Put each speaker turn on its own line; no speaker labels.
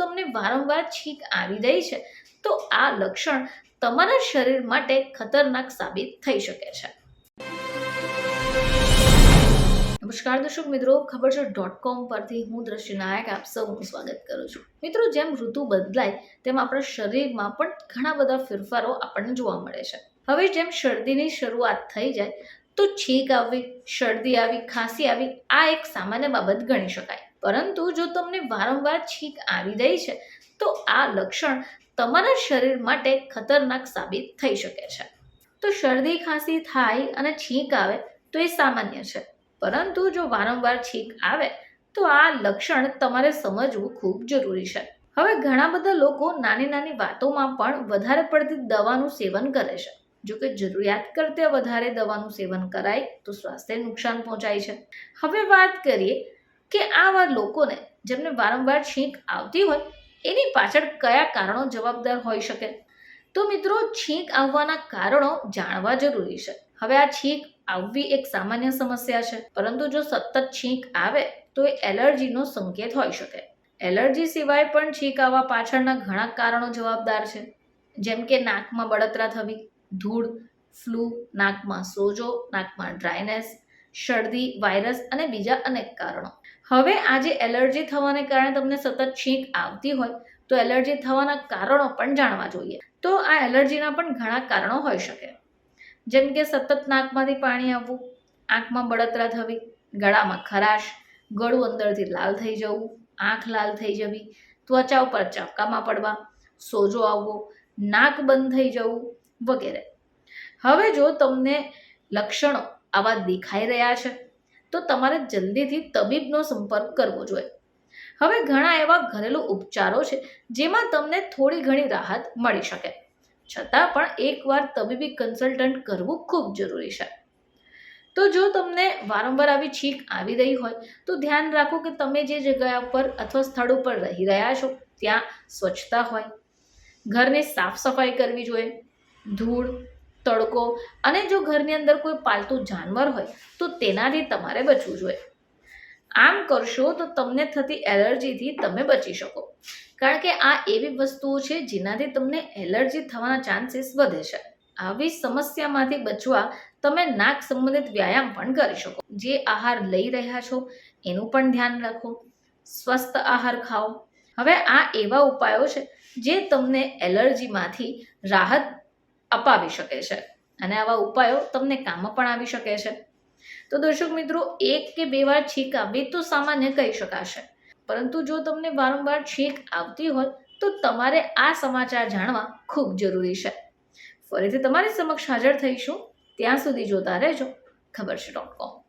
તમને વારંવાર છીંક આવી રહી છે, તો આ લક્ષણ તમારા શરીર માટે ખતરનાક સાબિત થઈ શકે છે. નમસ્કાર દર્શક મિત્રો, ખબર છે. ડોટ કોમ પરથી હું દ્રશ્ય નાયક આપ સૌનું સ્વાગત કરું છું. મિત્રો, જેમ ઋતુ બદલાય, તેમ આપણા શરીરમાં પણ ઘણા બધા ફેરફારો આપણને જોવા મળે છે. હવે જેમ શરદીની શરૂઆત થઈ જાય, તો છીંક આવવી શરદી આવી, ખાંસી આવી, આ એક સામાન્ય બાબત ગણી શકાય. પરંતુ જો તમને વારંવાર છીંક આવી રહી છે, તો આ લક્ષણ તમારા શરીર માટે ખતરનાક સાબિત થઈ શકે છે. તો શરદી ખાંસી થાય અને છીંક આવે તો એ સામાન્ય છે. પરંતુ જો વારંવાર છીંક આવે, તો આ લક્ષણ તમારે સમજવું ખૂબ જરૂરી છે. હવે ઘણા બધા લોકો નાની નાની વાતોમાં પણ વધારે પડતી દવાનું સેવન કરે છે. જો કે જરૂરિયાત કરતાં વધારે દવાનું સેવન કરાય તો સ્વાસ્થ્યને નુકસાન પહોંચાય છે. હવે વાત કરીએ કે આવા લોકોને જેમને વારંવાર છીંક આવતી હોય, એની પાછળ કયા કારણો જવાબદાર હોઈ શકે? તો મિત્રો, છીંક આવવાના કારણો જાણવા જરૂરી છે. હવે આ છીંક આવવી એક સામાન્ય સમસ્યા છે. પરંતુ જો સતત છીંક આવે, તો એ એલર્જીનો સંકેત હોઈ શકે. એલર્જી સિવાય પણ છીંક આવવા પાછળના ઘણા કારણો જવાબદાર છે. જેમ કે નાકમાં બળતરા થવી, ધૂળ, ફ્લૂ, નાકમાં સોજો, નાકમાં ડ્રાયનેસ શરદી, વાયરસ અને બીજા અનેક કારણો. હવે આજે એલર્જી થવાને કારણે તમને સતત છીંક આવતી હોય તો એલર્જી થવાના કારણો પણ જાણવા જોઈએ. તો આ એલર્જીના પણ ઘણા કારણો હોઈ શકે. જેમ કે સતત નાકમાંથી પાણી આવવું, આંખમાં બળતરા થવી, ગળામાં ખરાશ, ગળું અંદરથી લાલ થઈ જવું, આંખ લાલ થઈ જવી, ત્વચા ઉપર ચાપકામાં પડવા, સોજો આવવો, નાક બંધ થઈ જવું વગેરે. હવે જો તમને લક્ષણો આવા દેખાઈ રહ્યા છે, તો તમારે જલ્દીથી તબીબનો સંપર્ક કરવો જોઈએ. હવે ઘણા એવા ઘરેલું ઉપચારો છે, જેમાં તમને થોડી ઘણી રાહત મળી શકે. છતાં પણ એકવાર તબીબી કન્સલ્ટન્ટ કરવું ખૂબ જરૂરી છે. તો જો તમને વારંવાર આવી છીંક આવી રહી હોય, તો ધ્યાન રાખો કે તમે જે જગ્યા પર અથવા સ્થળ ઉપર રહી રહ્યા છો, ત્યાં સ્વચ્છતા હોય. ઘરની સાફ સફાઈ કરવી જોઈએ. ધૂળ તડકો અને જો ઘરની અંદર કોઈ પાલતુ જાનવર હોય, તો તેનાથી તમારે બચવું જોઈએ. આમ કરશો તો તમને થતી એલર્જીથી તમે બચી શકો. કારણ કે આ એવી વસ્તુઓ છે જેનાથી તમને એલર્જી થવાના ચાન્સીસ વધે છે. આવી સમસ્યામાંથી બચવા તમે નાક સંબંધિત વ્યાયામ પણ કરી શકો. જે આહાર લઈ રહ્યા છો, એનું પણ ધ્યાન રાખો. સ્વસ્થ આહાર ખાઓ. હવે આ એવા ઉપાયો છે જે તમને એલર્જીમાંથી રાહત અપાવી શકે છે. અને આવા ઉપાયો તમને કામમાં પણ આવી શકે છે. તો દર્શક મિત્રો, એક કે બે વાર છીંક આવે તો સામાન્ય કહી શકાશે. પરંતુ જો તમને વારંવાર છીંક આવતી હોય, તો તમારે આ સમાચાર જાણવા ખૂબ જરૂરી છે. ફરીથી તમારી સમક્ષ હાજર થઈશું. ત્યાં સુધી જોતા રહેજો. ખબર છે ડોટ કોમ.